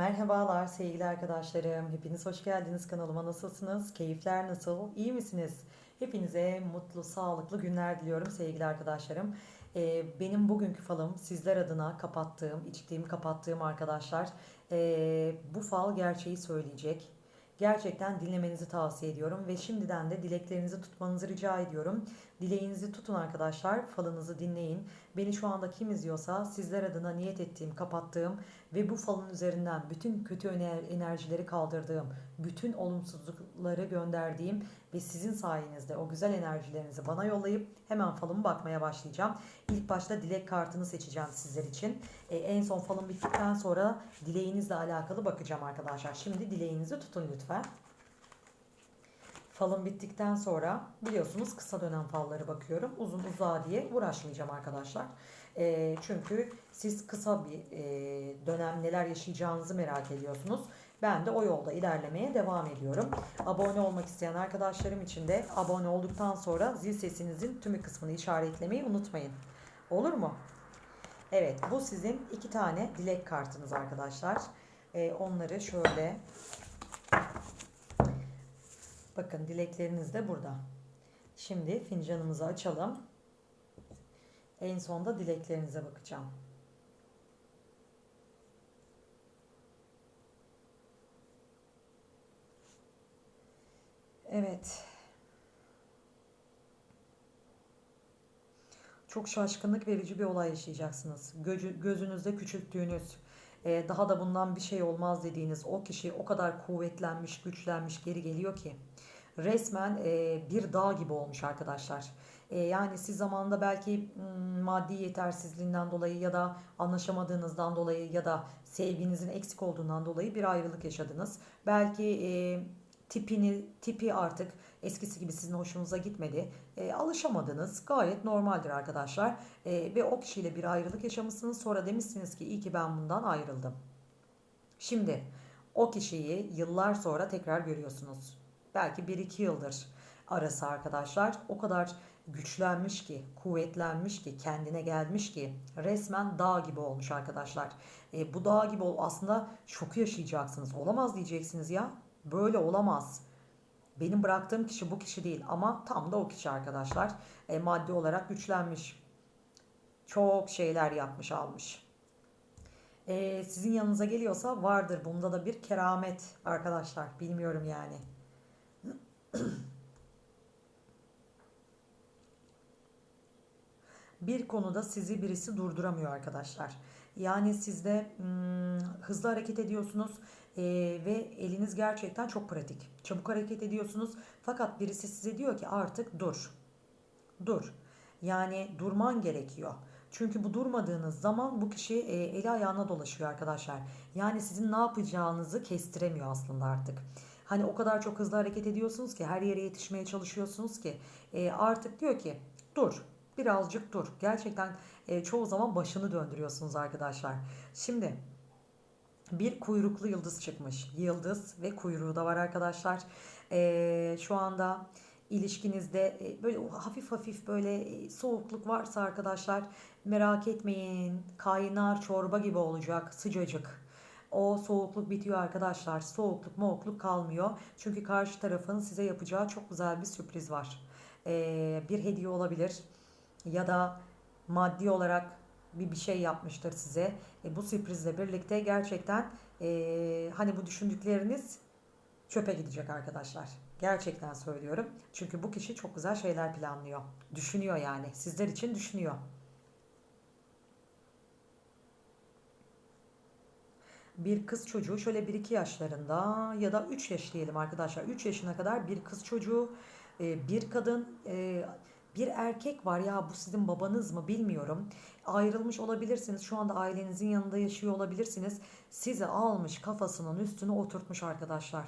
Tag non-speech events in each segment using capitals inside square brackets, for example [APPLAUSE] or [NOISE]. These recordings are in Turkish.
Merhabalar sevgili arkadaşlarım. Hepiniz hoş geldiniz kanalıma. Nasılsınız? Keyifler nasıl? İyi misiniz? Hepinize mutlu, sağlıklı günler diliyorum sevgili arkadaşlarım. Ee, benim bugünkü falım sizler adına kapattığım, içtiğim, kapattığım arkadaşlar. ee, bu fal gerçeği söyleyecek. Gerçekten dinlemenizi tavsiye ediyorum ve şimdiden de dileklerinizi tutmanızı rica ediyorum. Dileğinizi tutun arkadaşlar, falınızı dinleyin. Beni şu anda kim izliyorsa sizler adına niyet ettiğim, kapattığım ve bu falın üzerinden bütün kötü ener- enerjileri kaldırdığım, bütün olumsuzlukları gönderdiğim ve sizin sayenizde o güzel enerjilerinizi bana yollayıp hemen falımı bakmaya başlayacağım. İlk başta dilek kartını seçeceğim sizler için. E, en son falım bittikten sonra dileğinizle alakalı bakacağım arkadaşlar. Şimdi dileğinizi tutun lütfen. Falım bittikten sonra biliyorsunuz kısa dönem falları bakıyorum. Uzun uzağa diye uğraşmayacağım arkadaşlar. E, çünkü siz kısa bir e, dönem neler yaşayacağınızı merak ediyorsunuz. Ben de o yolda ilerlemeye devam ediyorum. Abone olmak isteyen arkadaşlarım için de abone olduktan sonra zil sesinizin tümü kısmını işaretlemeyi unutmayın. Olur mu? Evet bu sizin iki tane dilek kartınız arkadaşlar. E, onları şöyle bakın dilekleriniz de burada. Şimdi fincanımızı açalım. En sonda dileklerinize bakacağım. Evet. Çok şaşkınlık verici bir olay yaşayacaksınız. Gözü, gözünüzde küçülttüğünüz, e, daha da bundan bir şey olmaz dediğiniz o kişi o kadar kuvvetlenmiş, güçlenmiş geri geliyor ki resmen e, bir dağ gibi olmuş arkadaşlar. E, yani siz zamanında belki mm, maddi yetersizliğinden dolayı ya da anlaşamadığınızdan dolayı ya da sevginizin eksik olduğundan dolayı bir ayrılık yaşadınız. Belki e, tipini tipi artık eskisi gibi sizin hoşunuza gitmedi. E, alışamadınız. Gayet normaldir arkadaşlar. E, ve o kişiyle bir ayrılık yaşamışsınız. Sonra demişsiniz ki iyi ki ben bundan ayrıldım. Şimdi o kişiyi yıllar sonra tekrar görüyorsunuz. Belki 1-2 yıldır arası arkadaşlar. O kadar güçlenmiş ki, kuvvetlenmiş ki, kendine gelmiş ki resmen dağ gibi olmuş arkadaşlar. E, bu dağ gibi ol aslında şoku yaşayacaksınız. Olamaz diyeceksiniz ya. Böyle olamaz. Benim bıraktığım kişi bu kişi değil ama tam da o kişi arkadaşlar. E, maddi olarak güçlenmiş. Çok şeyler yapmış almış. E, sizin yanınıza geliyorsa vardır bunda da bir keramet arkadaşlar. Bilmiyorum yani. [CLEARS THROAT] bir konuda sizi birisi durduramıyor arkadaşlar. Yani sizde hmm, hızlı hareket ediyorsunuz e, ve eliniz gerçekten çok pratik. Çabuk hareket ediyorsunuz fakat birisi size diyor ki artık dur. Dur. Yani durman gerekiyor. Çünkü bu durmadığınız zaman bu kişi e, eli ayağına dolaşıyor arkadaşlar. Yani sizin ne yapacağınızı kestiremiyor aslında artık. Hani o kadar çok hızlı hareket ediyorsunuz ki her yere yetişmeye çalışıyorsunuz ki e, artık diyor ki dur birazcık dur. Gerçekten e, çoğu zaman başını döndürüyorsunuz arkadaşlar. Şimdi bir kuyruklu yıldız çıkmış. Yıldız ve kuyruğu da var arkadaşlar. E, şu anda ilişkinizde e, böyle hafif hafif böyle e, soğukluk varsa arkadaşlar merak etmeyin. Kaynar çorba gibi olacak sıcacık. O soğukluk bitiyor arkadaşlar. Soğukluk moğukluk kalmıyor. Çünkü karşı tarafın size yapacağı çok güzel bir sürpriz var. Ee, bir hediye olabilir ya da maddi olarak bir bir şey yapmıştır size. E, bu sürprizle birlikte gerçekten e, hani bu düşündükleriniz çöpe gidecek arkadaşlar. Gerçekten söylüyorum. Çünkü bu kişi çok güzel şeyler planlıyor. Düşünüyor yani. Sizler için düşünüyor. bir kız çocuğu şöyle 1-2 yaşlarında ya da 3 yaş diyelim arkadaşlar. 3 yaşına kadar bir kız çocuğu, e, bir kadın, e, bir erkek var ya bu sizin babanız mı bilmiyorum. Ayrılmış olabilirsiniz. Şu anda ailenizin yanında yaşıyor olabilirsiniz. Sizi almış kafasının üstüne oturtmuş arkadaşlar.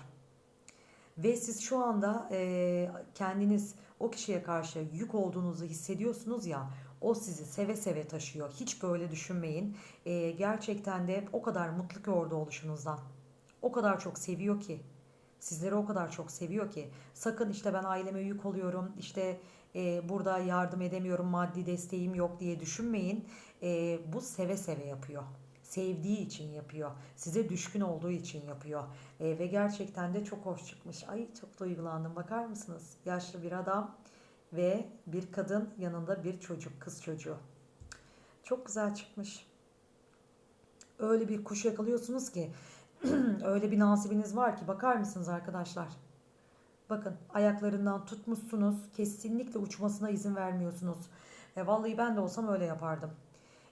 Ve siz şu anda e, kendiniz o kişiye karşı yük olduğunuzu hissediyorsunuz ya o sizi seve seve taşıyor. Hiç böyle düşünmeyin. E, gerçekten de o kadar mutlu ki orada oluşunuzdan. O kadar çok seviyor ki. Sizleri o kadar çok seviyor ki. Sakın işte ben aileme yük oluyorum. işte e, burada yardım edemiyorum. Maddi desteğim yok diye düşünmeyin. E, bu seve seve yapıyor sevdiği için yapıyor. Size düşkün olduğu için yapıyor. E, ve gerçekten de çok hoş çıkmış. Ay çok duygulandım. Bakar mısınız? Yaşlı bir adam ve bir kadın yanında bir çocuk, kız çocuğu. Çok güzel çıkmış. Öyle bir kuş yakalıyorsunuz ki [CLEARS THROAT] öyle bir nasibiniz var ki bakar mısınız arkadaşlar? Bakın ayaklarından tutmuşsunuz. Kesinlikle uçmasına izin vermiyorsunuz. E, vallahi ben de olsam öyle yapardım.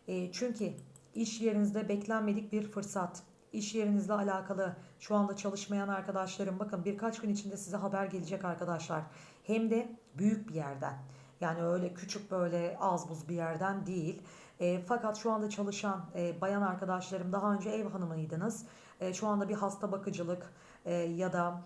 E, çünkü iş yerinizde beklenmedik bir fırsat. İş yerinizle alakalı şu anda çalışmayan arkadaşlarım bakın birkaç gün içinde size haber gelecek arkadaşlar. Hem de büyük bir yerden. Yani öyle küçük böyle az buz bir yerden değil. E, fakat şu anda çalışan e, bayan arkadaşlarım daha önce ev hanımıydınız. E, şu anda bir hasta bakıcılık e, ya da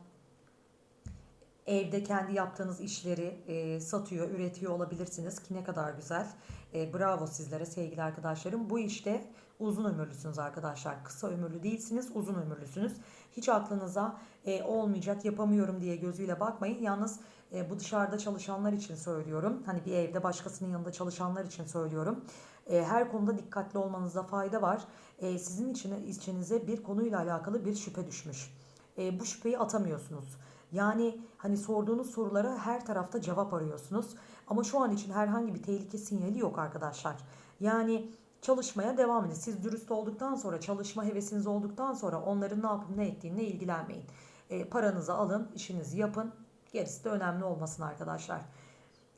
evde kendi yaptığınız işleri e, satıyor, üretiyor olabilirsiniz ki ne kadar güzel. E, bravo sizlere sevgili arkadaşlarım. Bu işte uzun ömürlüsünüz arkadaşlar. Kısa ömürlü değilsiniz, uzun ömürlüsünüz. Hiç aklınıza e, olmayacak, yapamıyorum diye gözüyle bakmayın. Yalnız e, bu dışarıda çalışanlar için söylüyorum. Hani bir evde başkasının yanında çalışanlar için söylüyorum. E, her konuda dikkatli olmanızda fayda var. E, sizin için, içinize bir konuyla alakalı bir şüphe düşmüş. E, bu şüpheyi atamıyorsunuz. Yani hani sorduğunuz sorulara her tarafta cevap arıyorsunuz. Ama şu an için herhangi bir tehlike sinyali yok arkadaşlar. Yani çalışmaya devam edin. Siz dürüst olduktan sonra, çalışma hevesiniz olduktan sonra onların ne yapıp ne ettiğine ilgilenmeyin. E, paranızı alın, işinizi yapın. Gerisi de önemli olmasın arkadaşlar.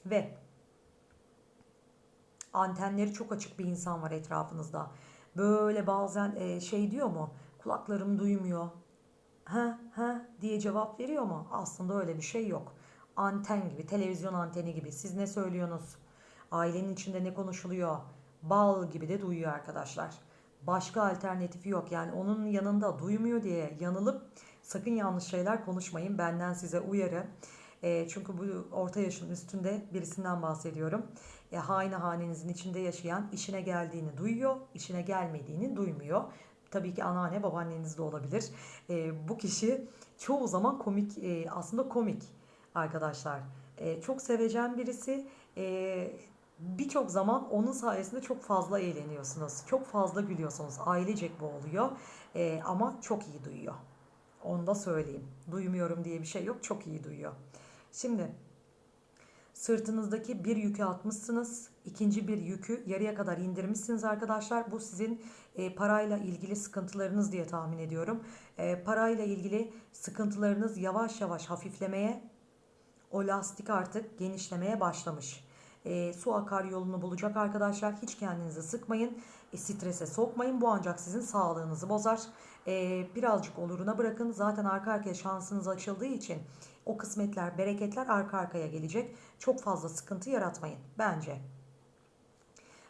Ve antenleri çok açık bir insan var etrafınızda. Böyle bazen e, şey diyor mu? Kulaklarım duymuyor. Ha ha diye cevap veriyor mu? Aslında öyle bir şey yok. Anten gibi, televizyon anteni gibi. Siz ne söylüyorsunuz? Ailenin içinde ne konuşuluyor? Bal gibi de duyuyor arkadaşlar. Başka alternatifi yok. Yani onun yanında duymuyor diye yanılıp sakın yanlış şeyler konuşmayın. Benden size uyarı. E, çünkü bu orta yaşın üstünde birisinden bahsediyorum. E, haine hanenizin içinde yaşayan işine geldiğini duyuyor, işine gelmediğini duymuyor. Tabii ki anneanne babaanneniz de olabilir. E, bu kişi çoğu zaman komik, e, aslında komik arkadaşlar. E, çok sevecen birisi. E, Birçok zaman onun sayesinde çok fazla eğleniyorsunuz. Çok fazla gülüyorsunuz. Ailecek bu oluyor. E, ama çok iyi duyuyor. Onu da söyleyeyim. Duymuyorum diye bir şey yok. Çok iyi duyuyor. Şimdi sırtınızdaki bir yükü atmışsınız. ikinci bir yükü yarıya kadar indirmişsiniz arkadaşlar. Bu sizin e, parayla ilgili sıkıntılarınız diye tahmin ediyorum. E, parayla ilgili sıkıntılarınız yavaş yavaş hafiflemeye, o lastik artık genişlemeye başlamış. E, su akar yolunu bulacak arkadaşlar. Hiç kendinizi sıkmayın. E, strese sokmayın. Bu ancak sizin sağlığınızı bozar. E, birazcık oluruna bırakın. Zaten arka arkaya şansınız açıldığı için o kısmetler, bereketler arka arkaya gelecek. Çok fazla sıkıntı yaratmayın bence.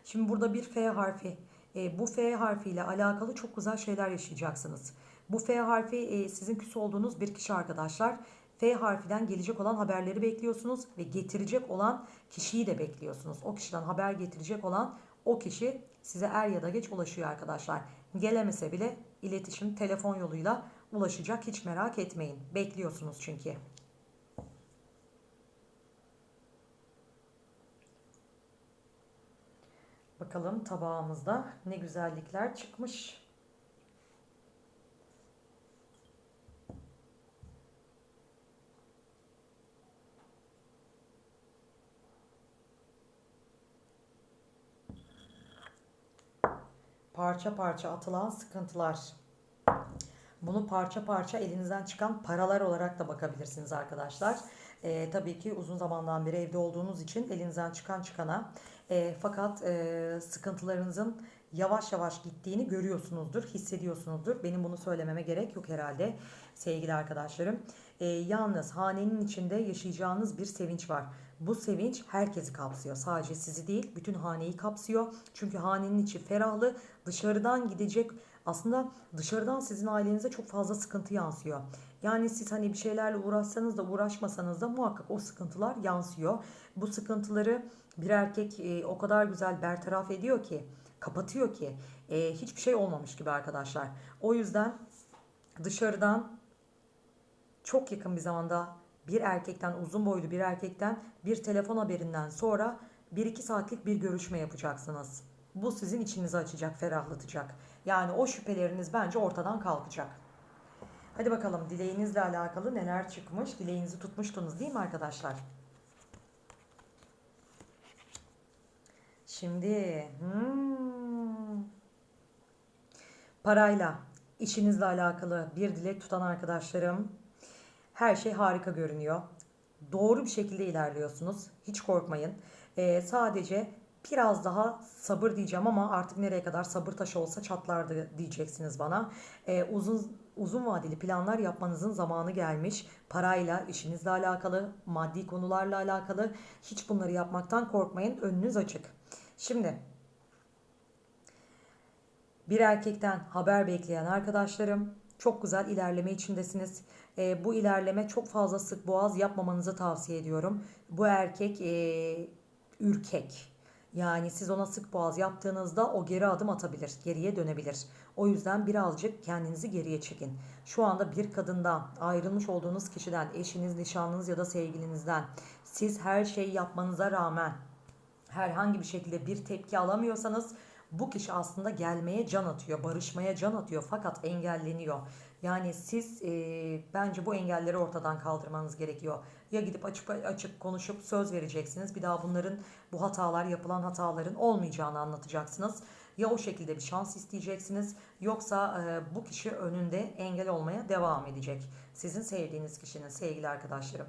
Şimdi burada bir F harfi. E, bu F harfiyle alakalı çok güzel şeyler yaşayacaksınız. Bu F harfi e, sizin küs olduğunuz bir kişi arkadaşlar. F harfinden gelecek olan haberleri bekliyorsunuz ve getirecek olan kişiyi de bekliyorsunuz. O kişiden haber getirecek olan o kişi size er ya da geç ulaşıyor arkadaşlar. Gelemese bile iletişim telefon yoluyla ulaşacak hiç merak etmeyin. Bekliyorsunuz çünkü. Bakalım tabağımızda ne güzellikler çıkmış. Parça parça atılan sıkıntılar. Bunu parça parça elinizden çıkan paralar olarak da bakabilirsiniz arkadaşlar. E, tabii ki uzun zamandan beri evde olduğunuz için elinizden çıkan çıkana. E, fakat e, sıkıntılarınızın yavaş yavaş gittiğini görüyorsunuzdur, hissediyorsunuzdur. Benim bunu söylememe gerek yok herhalde sevgili arkadaşlarım. E, yalnız hanenin içinde yaşayacağınız bir sevinç var. Bu sevinç herkesi kapsıyor. Sadece sizi değil, bütün haneyi kapsıyor. Çünkü hanenin içi ferahlı. Dışarıdan gidecek aslında dışarıdan sizin ailenize çok fazla sıkıntı yansıyor. Yani siz hani bir şeylerle uğraşsanız da uğraşmasanız da muhakkak o sıkıntılar yansıyor. Bu sıkıntıları bir erkek e, o kadar güzel bertaraf ediyor ki, kapatıyor ki e, hiçbir şey olmamış gibi arkadaşlar. O yüzden dışarıdan çok yakın bir zamanda bir erkekten uzun boylu bir erkekten bir telefon haberinden sonra 1-2 saatlik bir görüşme yapacaksınız. Bu sizin içinizi açacak, ferahlatacak. Yani o şüpheleriniz bence ortadan kalkacak. Hadi bakalım dileğinizle alakalı neler çıkmış? Dileğinizi tutmuştunuz değil mi arkadaşlar? Şimdi hmm, parayla, işinizle alakalı bir dilek tutan arkadaşlarım her şey harika görünüyor. Doğru bir şekilde ilerliyorsunuz. Hiç korkmayın. Ee, sadece biraz daha sabır diyeceğim ama artık nereye kadar sabır taşı olsa çatlardı diyeceksiniz bana. Ee, uzun uzun vadeli planlar yapmanızın zamanı gelmiş. Parayla, işinizle alakalı, maddi konularla alakalı hiç bunları yapmaktan korkmayın. Önünüz açık. Şimdi bir erkekten haber bekleyen arkadaşlarım çok güzel ilerleme içindesiniz. Ee, bu ilerleme çok fazla sık boğaz yapmamanızı tavsiye ediyorum. Bu erkek ee, ürkek. Yani siz ona sık boğaz yaptığınızda o geri adım atabilir, geriye dönebilir. O yüzden birazcık kendinizi geriye çekin. Şu anda bir kadından, ayrılmış olduğunuz kişiden, eşiniz, nişanlınız ya da sevgilinizden siz her şeyi yapmanıza rağmen herhangi bir şekilde bir tepki alamıyorsanız bu kişi aslında gelmeye can atıyor, barışmaya can atıyor fakat engelleniyor. Yani siz e, bence bu engelleri ortadan kaldırmanız gerekiyor. Ya gidip açık açık konuşup söz vereceksiniz. Bir daha bunların bu hatalar yapılan hataların olmayacağını anlatacaksınız. Ya o şekilde bir şans isteyeceksiniz yoksa e, bu kişi önünde engel olmaya devam edecek. Sizin sevdiğiniz kişinin sevgili arkadaşlarım.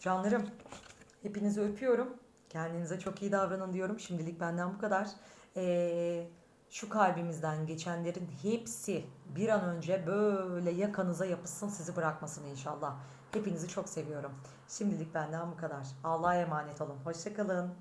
Canlarım hepinizi öpüyorum. Kendinize çok iyi davranın diyorum. Şimdilik benden bu kadar. Ee, şu kalbimizden geçenlerin hepsi bir an önce böyle yakanıza yapışsın sizi bırakmasın inşallah. Hepinizi çok seviyorum. Şimdilik benden bu kadar. Allah'a emanet olun. Hoşçakalın.